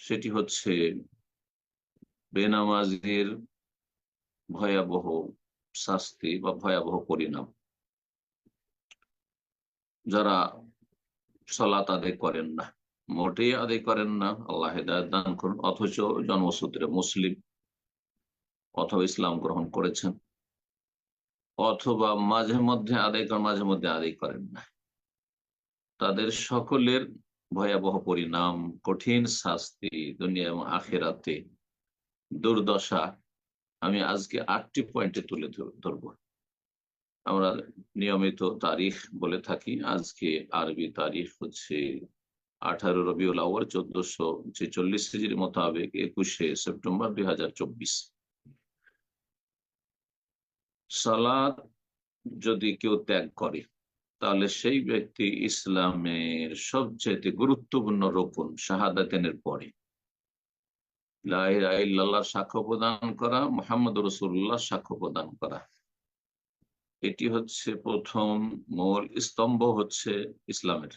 সেটি হচ্ছে বেনামাজির ভয়াবহ শাস্তি বা ভয়াবহ পরিণাম। যারা সলাত আদায় করেন না, মোটেই আদায় করেন না, আল্লাহ দান করুন, অথচ জন্মসূত্রে মুসলিম অথবা ইসলাম গ্রহণ করেছেন, অথবা মাঝে মধ্যে আদায় করেন, মাঝে মধ্যে আদায় করেন না। তাদের সকলের ভয়াবহ পরিণাম, কঠিন শাস্তি দুনিয়া এবং আখেরাতে দুর্দশা আমি আজকে আটটি পয়েন্টে তুলে ধরব। আমরা নিয়মিত তারিখ বলে থাকি, আজকে আরবি তারিখ হচ্ছে আঠারো রবিউল আওয়ার চোদ্দশো ছেচল্লিশ হিজির মোতাবেক একুশে সেপ্টেম্বর দুই হাজার চব্বিশ। সালাদ যদি কেউ ত্যাগ করে তাহলে সেই ব্যক্তি ইসলামের সবচেয়ে গুরুত্বপূর্ণ রোপণ শাহাদাতেনের পরে। সাক্ষ্য প্রদান করা, মোহাম্মদ রসুল্লাহ সাক্ষ্য প্রদান করা। এটি হচ্ছে প্রথম মূল স্তম্ভ হচ্ছে ইসলামের।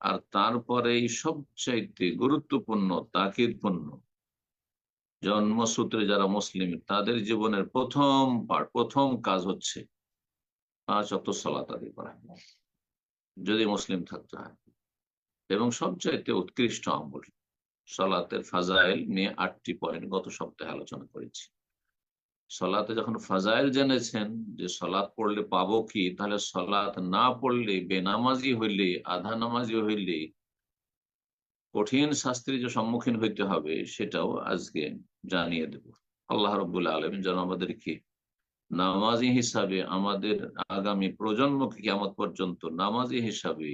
আর তারপরেই সবচাইতে গুরুত্বপূর্ণ তাকির তাকিদপূর্ণ জন্মসূত্রে যারা মুসলিম, তাদের জীবনের প্রথম পাঠ প্রথম কাজ হচ্ছে পাঁচ অত সলাত আদি করা। যদি মুসলিম থাকতে হয়। এবং সবচাইতে উৎকৃষ্ট আমল, সলাতের ফাজাইল নিয়ে আটটি পয়েন্ট গত সপ্তাহে আলোচনা করেছি। সলাতে যখন ফাজাইল জেনেছেন যে সলাৎ পড়লে পাবো কি, তাহলে সলাৎ না পড়লে, বেনামাজি হইলে, আধা নামাজি হইলে কঠিন শাস্ত্রী যে সম্মুখীন হইতে হবে, সেটাও আজকে জানিয়ে দেব। আল্লাহ রবুল্লা আলম যেন আমাদেরকে নামাজি হিসাবে আমাদের আগামী প্রজন্মকে কেমন পর্যন্ত নামাজি হিসাবে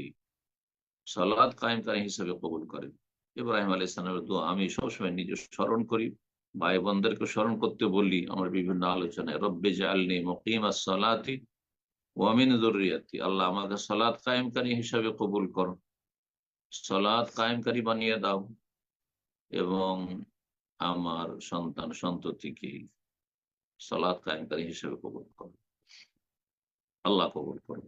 সালাদ কায়েমকারী হিসাবে কবুল করেন। ইব্রাহিম আলী ইসলামের দোয়া আমি সবসময় নিজে স্মরণ করি। ভাই বোনদেরকে স্মরণ করতে বলি আমার বিভিন্ন আলোচনায়, রব্বে জালনি মকিম সালাতি ওয়ামিন জরুরিয়াতি আল্লাহ আমাকে সালাদ কায়েমকারী হিসাবে কবুল করো। সালাদ কায়েমকারী বানিয়ে দাও এবং আমার সন্তান সন্ততিকে সালাদ কায়েমকারী হিসেবে কবুল করো। আল্লাহ কবুল করো।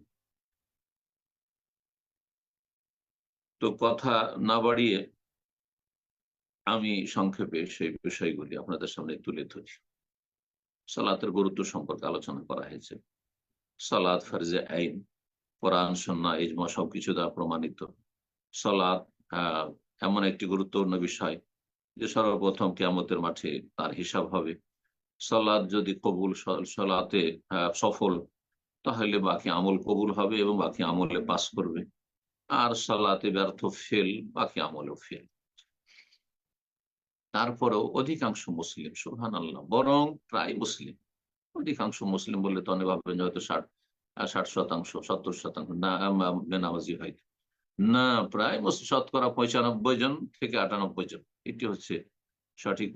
তো কথা না বাড়িয়ে আমি সংক্ষেপে সেই বিষয়গুলি আপনাদের সামনে তুলে ধরি। সালাতের গুরুত্ব সম্পর্কে আলোচনা করা হয়েছে। সালাদ ফার্জে আইন, কোরআন সন্না ইজমা সবকিছু দ্বারা প্রমাণিত। সালাদ এমন একটি গুরুত্বপূর্ণ বিষয় যে সর্বপ্রথম কেমতের মাঠে তার হিসাব হবে। সালাদ যদি কবুল সলাতে সফল, তাহলে বাকি আমল কবুল হবে এবং বাকি আমলে পাস করবে। আর সালাতে ব্যর্থ ফেল, বাকি আমলেও ফেল। তারপরেও অধিকাংশ মুসলিম সুহান আল্লাহ বরং প্রায় মুসলিম। অধিকাংশ মুসলিম বললে তো অনেক ভাববেন হয়তো ষাট ষাট শতাংশ, সত্তর শতাংশ। না বেনামাজি হয় না, প্রায় শতকরা পঁচানব্বই জন থেকে আটানব্বই জন। এটি হচ্ছে সঠিক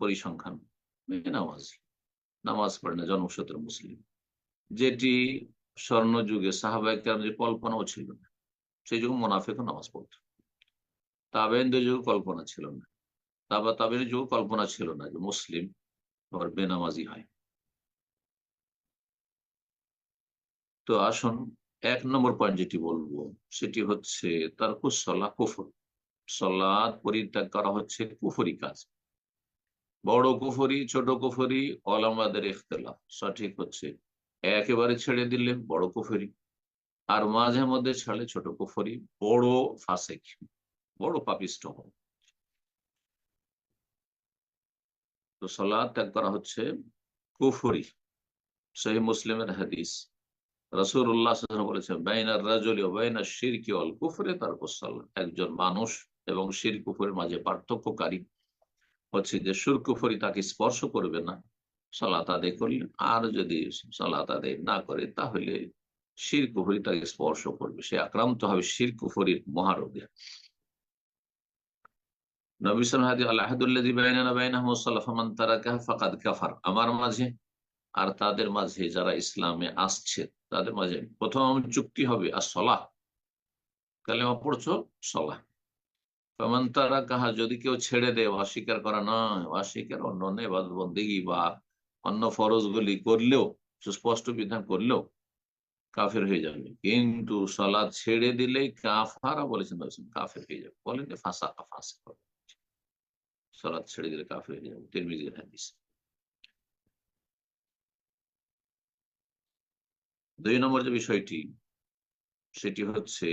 পরিসংখ্যান। নামাজি, নামাজ পড়ে না, জন্মসূত্র মুসলিম। যেটি স্বর্ণ যুগে সাহাবাহিক যে কল্পনাও ছিল না, সেই যুগে মোনাফেকও নামাজ পড়ত। তাবেনদের যুগে কল্পনা ছিল না। তাবা তাবের যুগে কল্পনা ছিল না যে মুসলিম আবার বেনামাজি হয়। তো আসুন, এক নম্বর পয়েন্ট যেটি বলব, সেটি হচ্ছে তার কুসলা, কুফর। সলাদ পরিত্যাগ করা হচ্ছে কুফরি কাজ। বড় কুফরি, ছোট কুফরি অলামাদের ইখতলাফ। সঠিক হচ্ছে, একেবারে ছেড়ে দিলে বড় কুফরি। আর মাঝে মধ্যে ছাড়লে ছোট কুফরি, বড় ফাসেক, বড় পাপিষ্ট হোক তো সলাদ ত্যাগ করা হচ্ছে কুফরি, সেই মুসলিমের হাদিস। রসুর উল্লাহ বলেছেন বাইনার রাজলি বাইনার শিরকি অল কুফরে তারপর তার একজন মানুষ এবং শির কুফরের মাঝে পার্থক্যকারী। হচ্ছে যে সুর কুফরি তাকে স্পর্শ করবে না। সলাত আদায় করলে আর যদি সলাত আদায় না করে, তাহলে শির কুফরি তাকে স্পর্শ করবে। সে আক্রান্ত হবে শির কুফরির মহারোগে আমার মাঝে আর তাদের মাঝে যারা ইসলামে আসছে, তাদের মাঝে প্রথম চুক্তি হবে আর সলাহ কালেমা পড়ছো? সলাহ। তারা কাহা, যদি কেউ ছেড়ে দেয় অস্বীকার করা নয়। অস্বীকার অন্য বন্দিগি বা অন্য ফরজ গুলি করলেও, সুস্পষ্ট বিধান করলেও কাফের হয়ে যাবে। কিন্তু সলাদ ছেড়ে দিলেই কাফারা বলেছেন কাফের হয়ে যাবে। বলেন ফাঁসা ফাঁসা সালাদ ছেড়ে দিলে কাফের হয়ে যাবে। তিরমিজির হাদিস। দুই নম্বর যে বিষয়টি, সেটি হচ্ছে,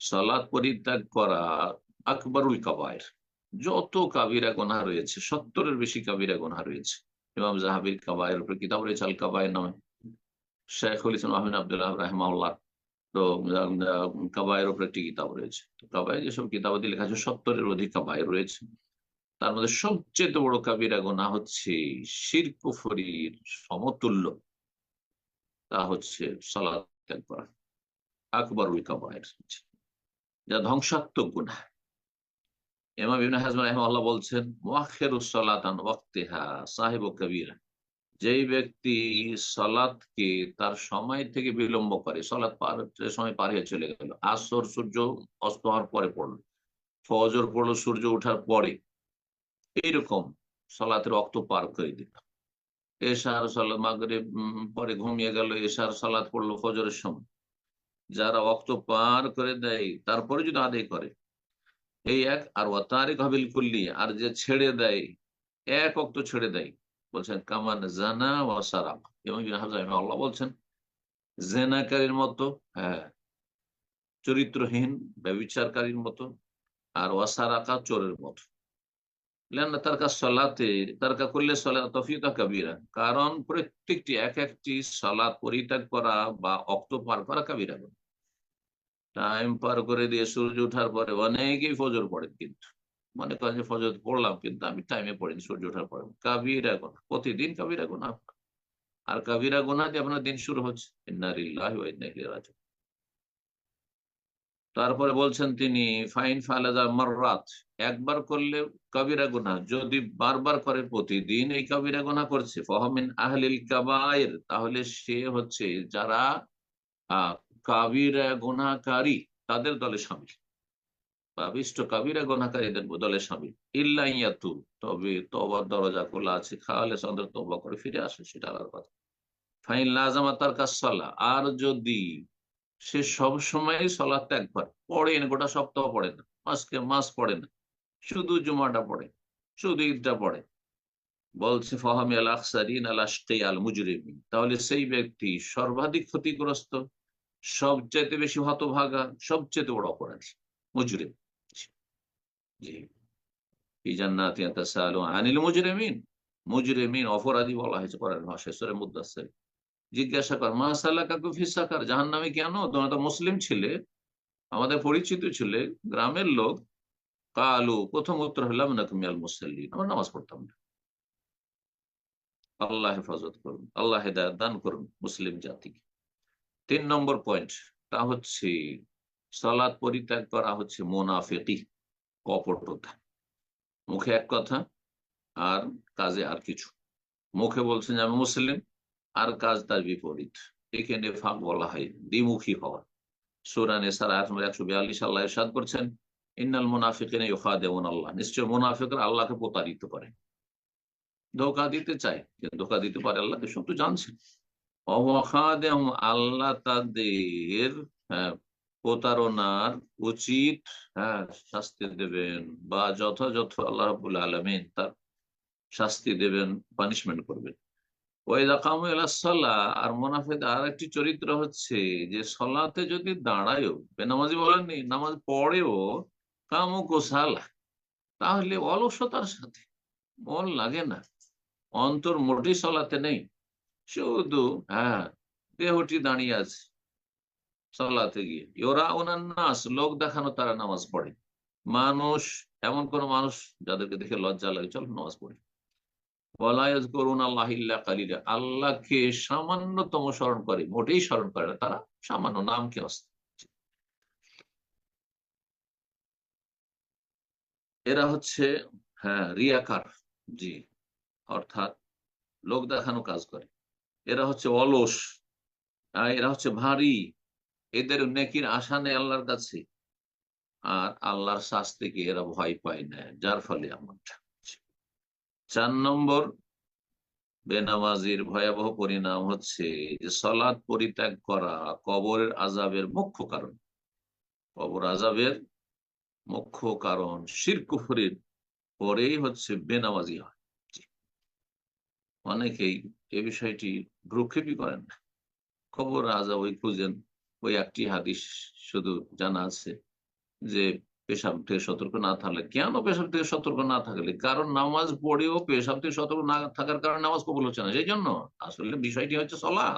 সলাদ পরিত্যাগ করা আকবরুল কাবায়ের। যত কাবিরা গোনা রয়েছে, সত্তরের বেশি কাবিরা গোনা রয়েছে। ইমাম জাহাবির কাবায়ের উপরে কিতাব রয়েছে, আল কাবায়ের নামে। শেখুল ইসলাম আহমিন আব্দুল্লাহ রাহমাউল্লাহ তো কাবায়ের উপরে একটি কিতাব রয়েছে। কাবায় যেসব কিতাবাদি লেখা আছে, সত্তরের অধিক কাবায় রয়েছে। তার মধ্যে সবচেয়ে বড় কাবিরা গোনা হচ্ছে শির কুফরির সমতুল্য। তা হচ্ছে সালাদ ত্যাগ করা। আকবরুল কাবায়ের। যা ধ্বংসাত্মক গুণা এমা বিন হাজমান রহমাল্লাহ বলছেন ওয়াক্তিহা সাহেব কবিরা। যেই ব্যক্তি সলাৎকে তার সময় থেকে বিলম্ব করে সলাৎ পার সময় পার হয়ে চলে গেল, আসর সূর্য অস্ত হওয়ার পরে পড়ল, ফজর পড়ল, সূর্য ওঠার পরে এইরকম সলাতের রক্ত পার করে দিল। এশার সলাৎ মাগরে পরে ঘুমিয়ে গেল, এশার সলাৎ পড়ল ফজরের সময়। যারা রক্ত পার করে দেয়, তারপরে যদি আদায় করে এই এক, আর ওয়াতারিক হাবিল কুল্লি আর যে ছেড়ে দেয়, এক অক্ত ছেড়ে দেয়। বলছেন, কামান জানা ওয়াসারাক এবং আল্লাহ বলছেন, জেনাকারীর মতো হ্যাঁ চরিত্রহীন, ব্যবচারকারীর মতো, আর ওয়াসারাকা চোরের মতো। তার কাজ সলাতে তার কা করলে সলা তফিকা কাবিরা কারণ প্রত্যেকটি এক একটি সলাৎ পরিত্যাগ করা বা অক্ত পার করা কাবিরা টাইম পার করে দিয়ে সূর্য ওঠার পরে অনেকেই ফজর পড়েন কিন্তু। মনে করেন যে ফজর পড়লাম কিন্তু আমি টাইমে পড়িনি সূর্য ওঠার পরে। কাবিরা গোনা প্রতিদিন কাবিরা গোনা আর কাবিরা গোনা দিয়ে আপনার দিন শুরু হচ্ছে। তারপরে বলছেন তিনি, ফাইন ফালাদা মাররাত। একবার করলে কাবিরা গুনা যদি বারবার করে প্রতিদিন এই কাবিরা গুনা করছে ফহমিন আহলিল কাবায়ের তাহলে সে হচ্ছে যারা কাবিরা গোনাকারী তাদের দলে সামিল। পাবিষ্ট কাবিরা গণাকারীদের দলে সামিল। ইল্লাইয়াতু তবে তবার দরজা খোলা আছে খাওয়ালে সন্ধ্যা তবা করে ফিরে আসে, সেটা আলাদা কথা। ফাইন লাজামা তার কাজ আর যদি সে সব সময় সলাৎ একবার পড়ে না, গোটা সপ্তাহ পড়ে না, মাসকে মাস পড়ে না, শুধু জুমাটা পড়ে, শুধু ঈদটা পড়ে, বলছে ফহামি আল আখসারিন আল আশকে আল মুজরিমিন তাহলে সেই ব্যক্তি সর্বাধিক ক্ষতিগ্রস্ত সবচেয়ে বেশি হতভাগা সবচেয়ে বড় অপরাধী তো মুসলিম আমাদের পরিচিত ছিলে, গ্রামের লোক। কালু, প্রথম উত্তর হলাম না তুমি আল মুসাল্লিন। আমরা নামাজ পড়তাম না। আল্লাহ হেফাজত করুন, আল্লাহ দান করুন মুসলিম জাতিকে। তিন নম্বর পয়েন্ট তা হচ্ছে সালাদ পরিত্যাগ করা হচ্ছে মোনাফেকি, কপটতা। মুখে এক কথা, আর কাজে আর কিছু। মুখে বলছেন আমি মুসলিম, আর কাজ তার বিপরীত। এখানে ফাঁক বলা হয়, দ্বিমুখী হওয়া। সুরানে সারা একশো বিয়াল্লিশ, আল্লাহ সাদ করছেন, ইন্নাল মুনাফিকেন ইফা দেওয়ান আল্লাহ। নিশ্চয় মুনাফিকরা আল্লাহকে প্রতারিত করে। ধোকা দিতে চায়, কিন্তু ধোকা দিতে পারে আল্লাহ সব তো জানছেন আল্লাহ তাদের হ্যাঁ, প্রতারণার উচিত হ্যাঁ শাস্তি দেবেন বা যথাযথ আল্লাহ আলমিন তার শাস্তি দেবেন পানিশমেন্ট করবেন। আর মোনাফেদ আর একটি চরিত্র হচ্ছে যে সলাতে যদি দাঁড়ায়ও বেনামাজি বলেননি নামাজ পড়েও কামো কোসালা তাহলে অলসতার সাথে মন লাগে না। অন্তর মোটেই সলাতে নেই। শুধু হ্যাঁ দেহটি দাঁড়িয়ে আছে সলাতে গিয়ে। ওরা ওনার নাস, লোক দেখানো তারা নামাজ পড়ে। মানুষ, এমন কোন মানুষ যাদেরকে দেখে লজ্জা লাগে, চল নামাজ পড়ে। করুন আল্লাহ কালিলা। আল্লাহকে সামান্যতম স্মরণ করে, মোটেই স্মরণ করে না, তারা সামান্য নাম কে এরা হচ্ছে হ্যাঁ রিয়াকার, জি, অর্থাৎ লোক দেখানো কাজ করে। এরা হচ্ছে অলস এরা হচ্ছে ভারী। এদের নেকির আশা নেই আল্লাহর কাছে। আর আল্লাহর শাস্তিকে এরা ভয় পায় না, যার ফলে এমনটা চার নম্বর, বেনামাজির ভয়াবহ পরিণাম হচ্ছে যে সলাদ পরিত্যাগ করা কবরের আজাবের মুখ্য কারণ। কবর আজাবের মুখ্য কারণ শিরকুফরির পরেই হচ্ছে বেনামাজি হয়। অনেকেই এ বিষয়টি ভ্রুক্ষেপই করেন খবর রাজা ওই খুঁজেন, ওই একটি হাদিস শুধু জানা আছে যে পেশাব থেকে সতর্ক না থাকলে, কেন পেশাব থেকে সতর্ক না থাকলে? কারণ নামাজ পড়েও পেশাব থেকে সতর্ক না থাকার কারণে নামাজ কবল হচ্ছে না, সেই জন্য। আসলে বিষয়টি হচ্ছে সলা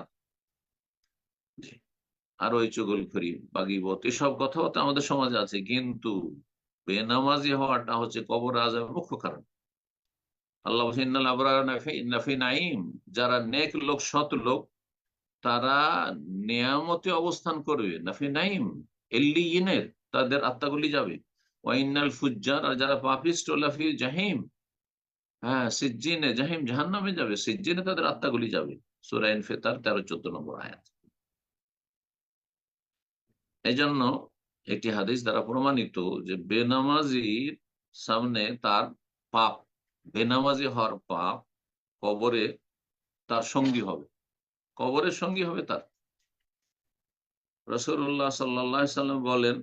আর ওই চগলখড়ি বাগিবত, এসব কথাবার্তা আমাদের সমাজে আছে, কিন্তু বেনামাজি হওয়াটা হচ্ছে কবর আজাবের মুখ্য কারণ। আল্লাহ বলছেন, "ইন্নাল আবরারা নাফি- নাফি যারা নেক লোক সৎ লোক তারা নিয়ামতে অবস্থান করবে। নাফি নাইম এল্লিয়িনের তাদের আত্মাগুলি যাবে। ওয়াইনাল ফুজ্জার আর যারা পাপিস্ট লাফি জাহিম হ্যাঁ সিজ্জিনে জাহিম জাহান্নামে যাবে। সিজ্জিনে তাদের আত্মাগুলি যাবে। সুরাইন ফেতার তেরো চোদ্দ নম্বর আয়াত। এই জন্য একটি হাদিস দ্বারা প্রমাণিত যে বেনামাজির সামনে তার পাপ বেনামাজি হওয়ার পাপ কবরে তার সঙ্গী হবে। কবরের সঙ্গী হবে তার। রসুল্লাহ সাল্লাহ সাল্লাম বলেন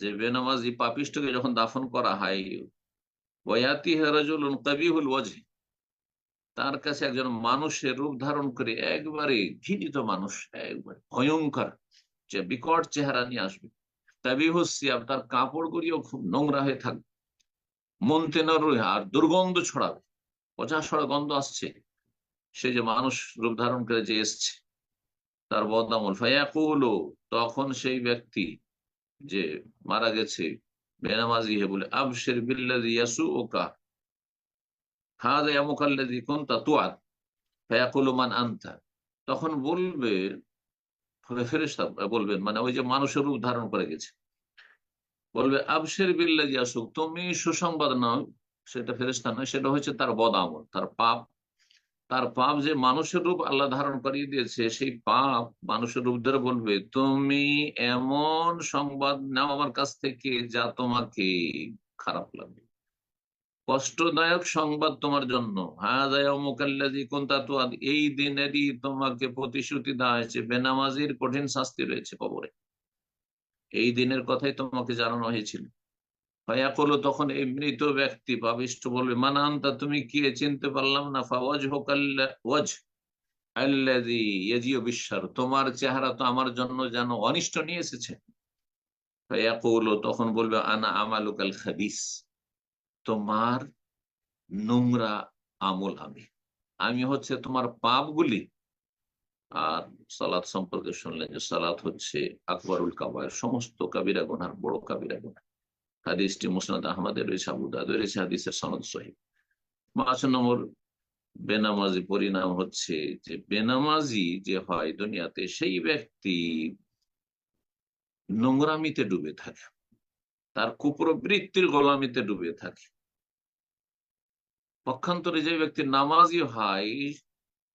যে, বেনামাজি পাপিষ্টকে যখন দাফন করা হয় ওয়াতি হেরাজুল কবিহুল ওয়াজি তার কাছে একজন মানুষের রূপ ধারণ করে একবারে ঘৃণিত মানুষ, একবারে ভয়ঙ্কর বিকট চেহারা নিয়ে আসবে। তাবিহুসিয়াব তার কাপড় গুলিও খুব নোংরা হয়ে থাকবে। মন্তেনর আর দুর্গন্ধ ছড়াবে। পচা ছড়া গন্ধ আসছে। সে যে মানুষ রূপ ধারণ করে যে এসছে, তার বদামল ফায়াকুলো, তখন সেই ব্যক্তি যে মারা গেছে, বেনামাজি হে বলে, আবশের বিল্লাদি ইয়াসু ওকা হাদা ইয়ামুকাল্লাদি কুনতা তুআদ, ফায়াকুলু মান আনতা। তখন বলবে ফেরেশতা বলবেন মানে ওই যে মানুষের রূপ ধারণ করে গেছে। বলবে, আবশের বিল্লাদি আসুক। তুমি সুসংবাদ নাও, সেটা ফেরেশতা নয়, সেটা হচ্ছে তার বদামল তার পাপ। তার পাপ যে মানুষের রূপ আল্লাহ ধারণ করিয়ে দিয়েছে, সেই পাপ মানুষের রূপ ধরে বলবে, তুমি এমন সংবাদ নাও আমার কাছ থেকে যা তোমাকে খারাপ লাগবে। কষ্টদায়ক সংবাদ তোমার জন্য। এই দিনেরই তোমাকে প্রতিশ্রুতি দেওয়া হয়েছে, বেনামাজির কঠিন শাস্তি রয়েছে কবরে। এই দিনের কথাই তোমাকে জানানো হয়েছিল। ভাইয়া করল তখন এই মৃত ব্যক্তি পাবিষ্ট বলবে, মানান্তা, তুমি কি চিনতে পারলাম না? ফাওয়াজ হোকাজ বিশ্বার তোমার চেহারা তো আমার জন্য যেন অনিষ্ট নিয়ে এসেছে। তখন বলবে, আনা আমালুকাল খাবিস, তোমার নোংরা আমল আমি। আমি হচ্ছে তোমার পাপগুলি আর সালাদ সম্পর্কে শুনলেন যে সালাদ হচ্ছে আকবরুল কাবায়ের সমস্ত কাবিরা গোনার বড় কাবিরা গোনা। হাদিসটি মুসনাদ আহমদের রয়েছে আবুদাদ রয়েছে, হাদিসের সনদ সহিব পাঁচ নম্বর বেনামাজি পরিণাম হচ্ছে যে বেনামাজি যে হয় দুনিয়াতে, সেই ব্যক্তি নোংরামিতে ডুবে থাকে। তার কুপ্রবৃত্তির গোলামিতে ডুবে থাকে। পক্ষান্তরে যে ব্যক্তি নামাজি হয়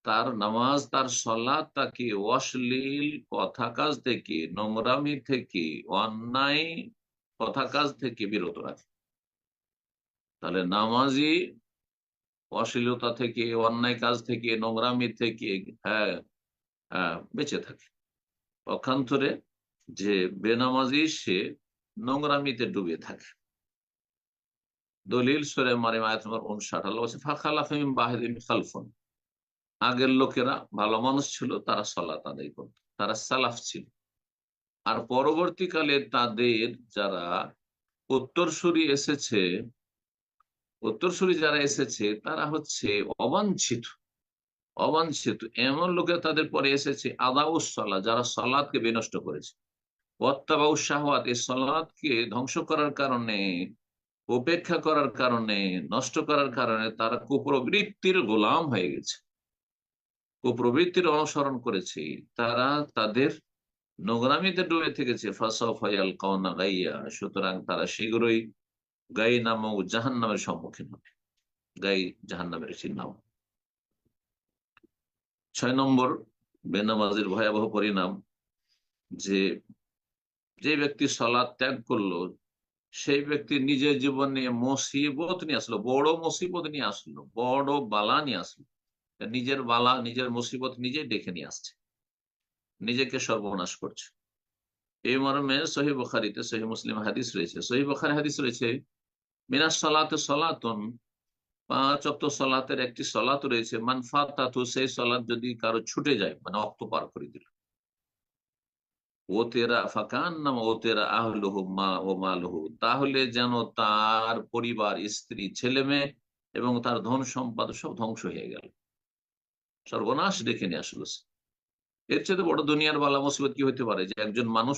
তার নামাজ, তার সলাৎ তাকে অশ্লীল কথা কাজ থেকে, নোংরামি থেকে, অন্যায় কথা কাজ থেকে বিরত রাখে? তাহলে নামাজি অশ্লীলতা থেকে, অন্যায় কাজ থেকে, নোংরামি থেকে হ্যাঁ হ্যাঁ বেঁচে থাকে। পক্ষান্তরে যে বেনামাজি, সে নোংরামিতে ডুবে থাকে। দলিল সরে মারে মায়াত উনষাট আল্লাহ ফাখালা ফিম বাহিদিন খালফুন। আগের লোকেরা ভালো মানুষ ছিল, তারা সলাত আদায় করত, তারা সালাফ ছিল। আর পরবর্তীকালে তাদের যারা উত্তরসূরি এসেছে, উত্তরসূরি যারা এসেছে, তারা হচ্ছে অবাঞ্ছিত অবাঞ্ছিত। এমন লোকে তাদের পরে এসেছে আদাউসলা যারা সলাদকে বিনষ্ট করেছে। অত্যাবাউ শাহওয়াত, এই সলাদকে ধ্বংস করার কারণে, উপেক্ষা করার কারণে, নষ্ট করার কারণে তারা কুপ্রবৃত্তির গোলাম হয়ে গেছে। কুপ্রবৃত্তির অনুসরণ করেছে। তারা তাদের নোংরামিতে ডুবে থেকেছে। ফাসাফায়াল কওনা গাইয়া। সুতরাং তারা শীঘ্রই গাই নামক জাহান নামের সম্মুখীন হবে। গাই জাহান নামের নাম। ছয় নম্বর বেনামাজির ভয়াবহ পরিণাম যে যে ব্যক্তি সলাদ ত্যাগ করল, সেই ব্যক্তি নিজের জীবনে মুসিবত নিয়ে আসলো, বড় মুসিবত নিয়ে আসলো, বড় বালা নিয়ে আসলো। নিজের বালা, নিজের মুসিবত নিজে ডেকে নিয়ে আসছে। নিজেকে সর্বনাশ করছে। এই মর্মে সহি বখারিতে সহি মুসলিম হাদিস রয়েছে। সহি বখারি হাদিস রয়েছে, মিনাস সলাতে সলাতন, পাঁচ অক্ত সলাতের একটি সলাত রয়েছে মানফাত সেই সলাত যদি কারও ছুটে যায় মানে অক্ত পার করে দিল। তাহলে যেন তার পরিবার, স্ত্রী ছেলে মেয়ে এবং তার ধন সম্পদ সব ধ্বংস হয়ে গেল। সর্বনাশ ডেকে নিয়ে আসলো এর চেয়ে বড় দুনিয়ার বালা মুসিবত কি হতে পারে? যে একজন মানুষ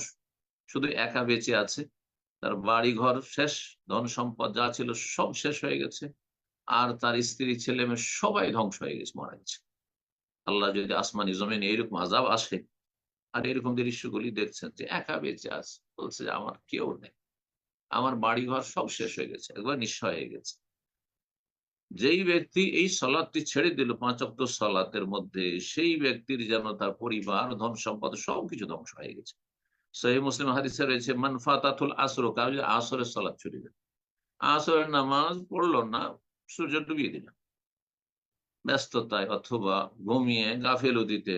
শুধু একা বেঁচে আছে, তার বাড়ি ঘর শেষ, ধন সম্পদ যা ছিল সব শেষ হয়ে গেছে, আর তার স্ত্রী, ছেলে মেয়ে সবাই ধ্বংস হয়ে গেছে, মারা গেছে। আল্লাহ যদি আসমানি জমিনে এইরকম আজাব আসে, আর এরকম দৃশ্যগুলি দেখছেন যে একা বেঁচে আছে, বলছে যে আমার কেউ নেই। আমার বাড়ি ঘর সব শেষ হয়ে গেছে, একবার নিঃস্ব হয়ে গেছে। যেই ব্যক্তি এই সলাদটি ছেড়ে দিল, পাঁচ অক্ট সলাতের মধ্যে, সেই ব্যক্তির যেন তার পরিবার, ধন সম্পদ সবকিছু ধ্বংস হয়ে গেছে। সহি মুসলিম হাদিসে রয়েছে মানফাতাতুল আসর যদি আসরের সলাদ ছুটে দিল আসরের নামাজ পড়ল না, সূর্য ডুবিয়ে দিল। ব্যস্ততায় অথবা ঘুমিয়ে গাফেল দিতে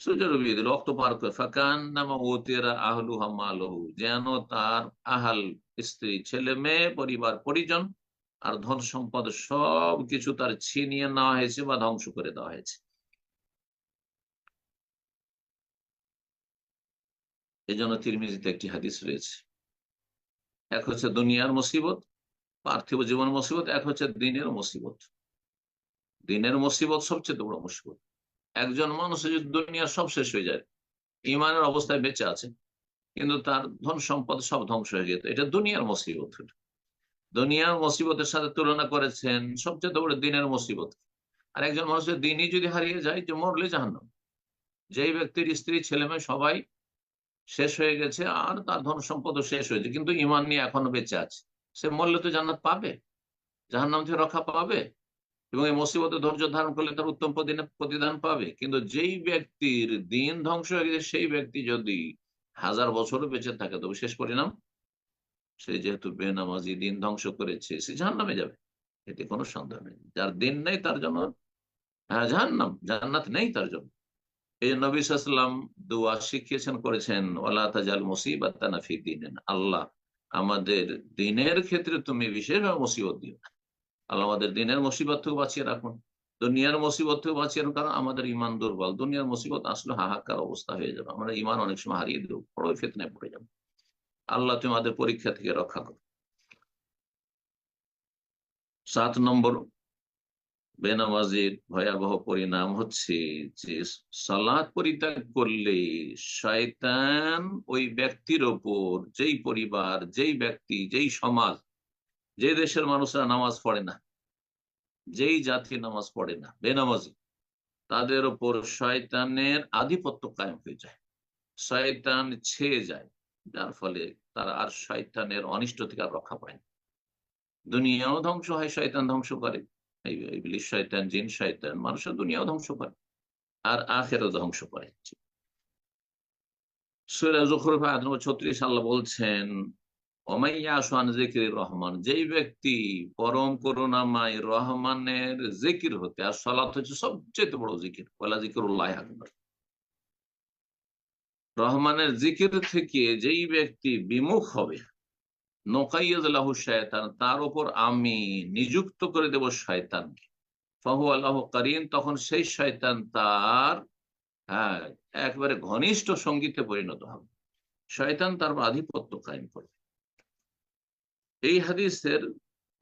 সূর্য ডুবিয়ে দিল অক্ত পার করে। ফাঁকান নামা ও তেরা আহলু হামালহু যেন তার আহাল স্ত্রী, ছেলে, মেয়ে, পরিবার, পরিজন আর ধন সম্পদ সব কিছু তার ছিনিয়ে নেওয়া হয়েছে বা ধ্বংস করে দেওয়া হয়েছে। এই জন্য তিরমিজিতে একটি হাদিস রয়েছে। এক হচ্ছে দুনিয়ার মুসিবত, পার্থিব জীবন মুসিবত, এক হচ্ছে দিনের মুসিবত। দিনের মুসিবত সবচেয়ে বড় মুসিবত। একজন মানুষ যদি দুনিয়ার সব শেষ হয়ে যায়, ইমানের অবস্থায় বেঁচে আছে, কিন্তু তার ধন সম্পদ সব ধ্বংস হয়ে যেত। এটা দুনিয়ার মুসিবত। দুনিয়ার মুসিবতের সাথে তুলনা করেছেন সবচেয়ে বড় দিনের মুসিবত। আর একজন মানুষের দিনই যদি হারিয়ে যায় যে মরলে জাহান্নাম। যেই ব্যক্তির স্ত্রী, ছেলে মেয়ে সবাই শেষ হয়ে গেছে, আর তার ধন সম্পদও শেষ হয়েছে, কিন্তু ইমান নিয়ে এখনও বেঁচে আছে। সে মরলে তো জান্নাত পাবে, জাহান্নাম থেকে রক্ষা পাবে, এবং এই মুসিবতে ধৈর্য ধারণ করলে তার উত্তম প্রতিদান পাবে। কিন্তু যেই ব্যক্তির দিন ধ্বংস হয়ে গেছে, সেই ব্যক্তি যদি হাজার বছরও বেঁচে থাকে, তবে শেষ পরিণাম সে যেহেতু বেনামাজি দিন ধ্বংস করেছে, সে জাহান্নামে যাবে। এতে কোনো সন্দেহ নেই। যার দিন নেই তার জন্য হ্যাঁ জাহান্নাম, জান্নাত নেই তার জন্য। এই নবী সাল্লাম দোয়া শিখিয়েছেন, করেছেন ওলা তাজাল মুসিবাত ফি দিনেন। আল্লাহ, আমাদের দিনের ক্ষেত্রে তুমি বিশেষভাবে মুসিবত দিও আল্লাহ আমাদের দিনের মুসিবত থেকে বাঁচিয়ে রাখুন। দুনিয়ার মুসিবত থেকে বাঁচিয়ে রাখুন, কারণ আমাদের ইমান দুর্বল। দুনিয়ার মুসিবত আসলে হাহাকার অবস্থা হয়ে যাবে। আমরা ইমান অনেক সময় হারিয়ে দেবো, বড় ফেতনায় পড়ে যাব। আল্লাহ তুমি আমাদের পরীক্ষা থেকে রক্ষা করো। সাত নম্বর বেনামাজির ভয়াবহ পরিণাম হচ্ছে যে সালাদ পরিত্যাগ করলে শয়তান ওই ব্যক্তির ওপর, যেই পরিবার, যেই ব্যক্তি, যেই সমাজ, যে দেশের মানুষরা নামাজ পড়ে না, যেই জাতি নামাজ পড়ে না, বেনামাজি, তাদের ওপর শয়তানের আধিপত্য কায়েম হয়ে যায়। শয়তান ছেয়ে যায়। যার ফলে তারা আর শয়তানের অনিষ্ট থেকে আর রক্ষা পায় না। দুনিয়াও ধ্বংস হয়, শয়তান ধ্বংস করে। ইবলিশ শয়তান, জিন শয়তান মানুষের দুনিয়াও ধ্বংস করে আর আখেরও ধ্বংস করে। ছত্রিশ, আল্লাহ বলছেন রহমান যেই ব্যক্তি পরম করুণাময় রহমানের জিকির হতে, আর সলাৎ হচ্ছে সবচেয়ে বড় জিকির পয়লা জিকির উল্লাহ আকবর। রহমানের জিকির থেকে যেই ব্যক্তি বিমুখ হবে নোকাইয়াজলাহু শয়তান, তার উপর আমি নিযুক্ত করে দেব শয়তানকে। ফাহু আল্লাহ করিন তখন সেই শয়তান তার হ্যাঁ একবারে ঘনিষ্ঠ সঙ্গীতে পরিণত হবে। শয়তান তার আধিপত্য কায়েম করবে। এই হাদিসের,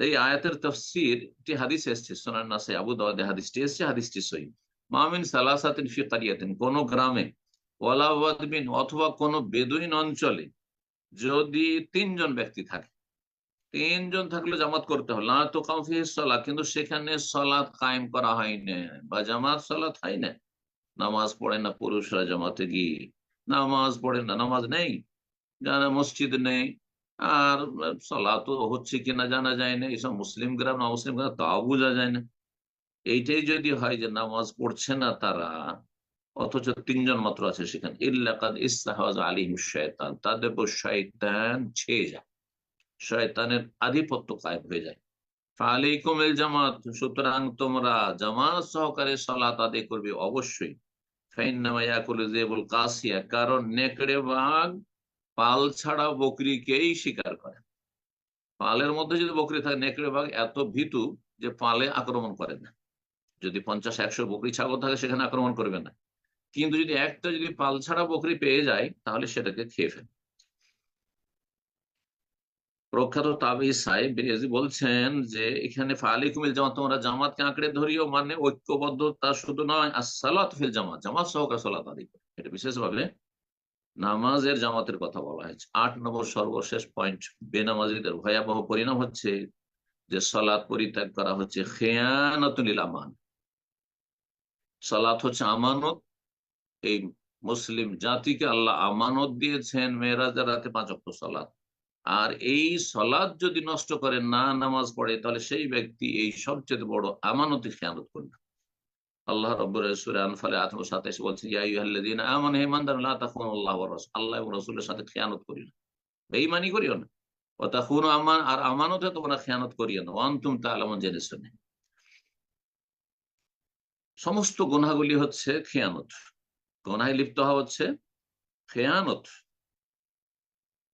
এই আয়াতের তফসির, একটি হাদিস এসছে সোনার নাসে আবু দাওয়াদে হাদিসটি এসছে, হাদিসটি সহি। মামিন সালাসাতিন ফি কারিয়াতিন, কোন গ্রামে ওয়ালাবাদবিন অথবা কোন বেদুইন অঞ্চলে যদি তিনজন ব্যক্তি থাকে, তিনজন থাকলে জামাত করতে হবে। না তো কাউফি সলা কিন্তু সেখানে সলাৎ কায়েম করা হয় না বা জামাত সলাৎ হয় না। নামাজ পড়ে না পুরুষরা জামাতে গিয়ে, নামাজ পড়ে না, নামাজ নেই জানা মসজিদ নেই, আর সলা তো হচ্ছে কিনা জানা যায় না। এইসব মুসলিম গ্রাম, না মুসলিম গ্রাম, তাও বোঝা যায় না। এইটাই যদি হয় যে নামাজ পড়ছে না তারা অথচ তিনজন মাত্র আছে সেখানে। ইল্লাকাদ ইস্তাহাজ আলিম শয়তান তাদের উপর শয়তান ছেয়ে যায়। শয়তানের আধিপত্য কায়েম হয়ে যায়। কারণ পাল ছাড়া বকরিকেই শিকার করে। পালের মধ্যে যদি বকরি থাকে নেকড়ে বাঘ এত ভীতু যে পালে আক্রমণ করে না। যদি পঞ্চাশ, একশো বকরি ছাগল থাকে, সেখানে আক্রমণ করবে না। কিন্তু যদি একটা যদি পাল ছাড়া বকরি পেয়ে যায়, তাহলে সেটাকে খেয়ে ফেলে। প্রখ্যাত তাবি সাহেব বলছেন যে, এখানে ফালি কুমিল জামাত, তোমরা জামাতকে আঁকড়ে ধরিও মানে ঐক্যবদ্ধতা শুধু নয়, আর সালাত ফিল জামাত জামাত সহকার সালাত আদি এটা বিশেষভাবে নামাজের জামাতের কথা বলা হয়েছে। আট নম্বর সর্বশেষ পয়েন্ট, বেনামাজিদের ভয়াবহ পরিণাম হচ্ছে যে সালাত পরিত্যাগ করা হচ্ছে খেয়ানতুল আমান। সালাত হচ্ছে আমানত এই মুসলিম জাতিকে আল্লাহ আমানত দিয়েছেন মেয়েরাজের রাতে পাঁচ অক্ট সালাত। আর এই সলাদ যদি নষ্ট করে, না নামাজ পড়ে, তাহলে সেই ব্যক্তি এই সবচেয়ে বড় আমানতি খেয়ানত করবে। আল্লাহ রব্বুর আনফালে সাথে এসে বলছে ইয়াইহাল্লাযীনা আমানু ইমানদার লা তাখুনু আল্লাহ আল্লাহ রাসূলের সাথে খেয়ানত করি না। বেঈমানি করিও না। তাখুনু আমান, আর আমানতে তোমরা খেয়ানত করিও না। ওয়া আনতুম তাআলামুন জেনে শুনে সমস্ত গুনাহগুলি হচ্ছে খেয়ানত গুনাহে লিপ্ত হওয়া হচ্ছে খেয়ানত।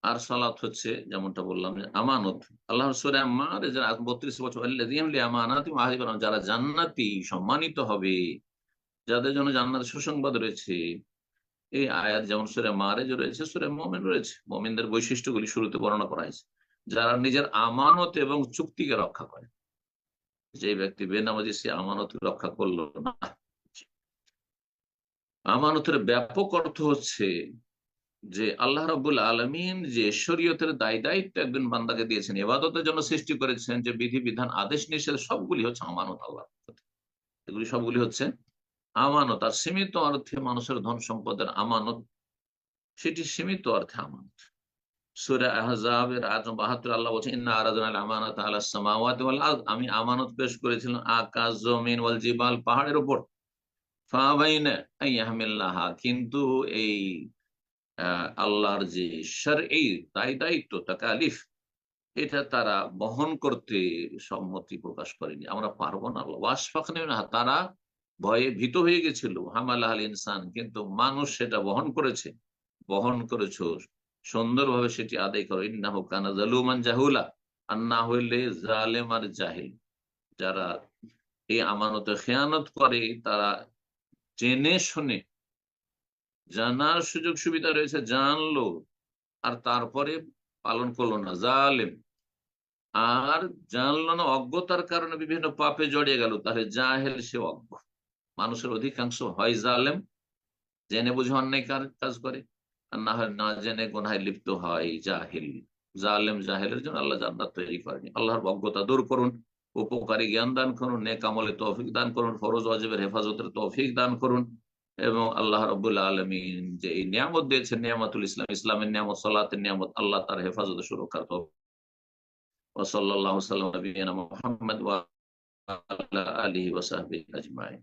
আর সালাত হচ্ছে, যেমনটা বললাম, যে আমানত। আল্লাহ আমার বত্রিশ বছর আমানাতি যারা জান্নাতি সম্মানিত হবে, যাদের জন্য জান্নাত সুসংবাদ রয়েছে, এই আয়াত যেমন সুরে মারে যে রয়েছে, সুরে মোমেন রয়েছে। মোমেনদের বৈশিষ্ট্যগুলি শুরুতে বর্ণনা করা হয়েছে। যারা নিজের আমানত এবং চুক্তিকে রক্ষা করে। যে ব্যক্তি বেনামাজি সে আমানত রক্ষা করল না আমানতের ব্যাপক অর্থ হচ্ছে যে আল্লাহ রাবুল আলমিন যে শরীয়তের দায় দায়িত্ব একজন বান্দাকে দিয়েছেন এবাদতের জন্য সৃষ্টি করেছেন, যে বিধি, বিধান, আদেশ, নিষেধ, সবগুলি হচ্ছে আমানত আল্লাহ এগুলি সবগুলি হচ্ছে আমানত। আর সীমিত অর্থে মানুষের ধন সম্পদের আমানত, সেটি সীমিত অর্থে আমানত। সুরে আহজাবের আজম বাহাত্তর আল্লাহ বলছেন ইন্না আরাজন আল আমানত আল্লাহ সামাওয়াত আমি আমানত পেশ করেছিলাম আকাশ, জমিন ওয়াল জিবাল পাহাড়ের উপর। কিন্তু এই আল্লাহর যে এই দায় দায়িত্ব তাকালিফ এটা তারা বহন করতে সম্মতি প্রকাশ করেনি। আমরা পারব না ওয়াসফাক না তারা ভয়ে ভীত হয়ে গেছিল। হামাল আল ইনসান, কিন্তু মানুষ সেটা বহন করেছে। বহন করেছ, সুন্দরভাবে সেটি আদায় করো। ইন্না কানা জালুমান জাহুলা, আর না হইলে জালেম আর জাহিল। যারা এই আমানত খেয়ানত করে, তারা জেনে শুনে। জানার সুযোগ সুবিধা রয়েছে, জানলো। আর তারপরে পালন করল না, জালেম। আর জানলো না অজ্ঞতার কারণে বিভিন্ন পাপে জড়িয়ে গেল। তাহলে জাহেল সে অজ্ঞ। মানুষের অধিকাংশ হয় জালেম। জেনে বুঝে অন্যায় কাজ করে। আর না হয়, না জেনে গোনায় লিপ্ত হয় জাহিল। জালেম জাহেলের জন্য আল্লাহ জান্নাত তৈরি করেনি। আল্লাহর অজ্ঞতা দূর করুন। উপকারী জ্ঞান দান করুন, নেক আমলে তৌফিক দান করুন, ফরজ ওয়াজিবের হেফাজতের তৌফিক দান করুন এবং আল্লাহ রবুল্লা আলমিন যে এই নিয়ামত দিয়েছেন, নিয়ামতুল ইসলাম, ইসলামের নিয়ামত সাল্লাতের নিয়ামত, আল্লাহ তার হেফাজত সুরক্ষা তো ওসল্লাহ সাল্লাম মোহাম্মদ আলহি ওসাহাবি আজমাই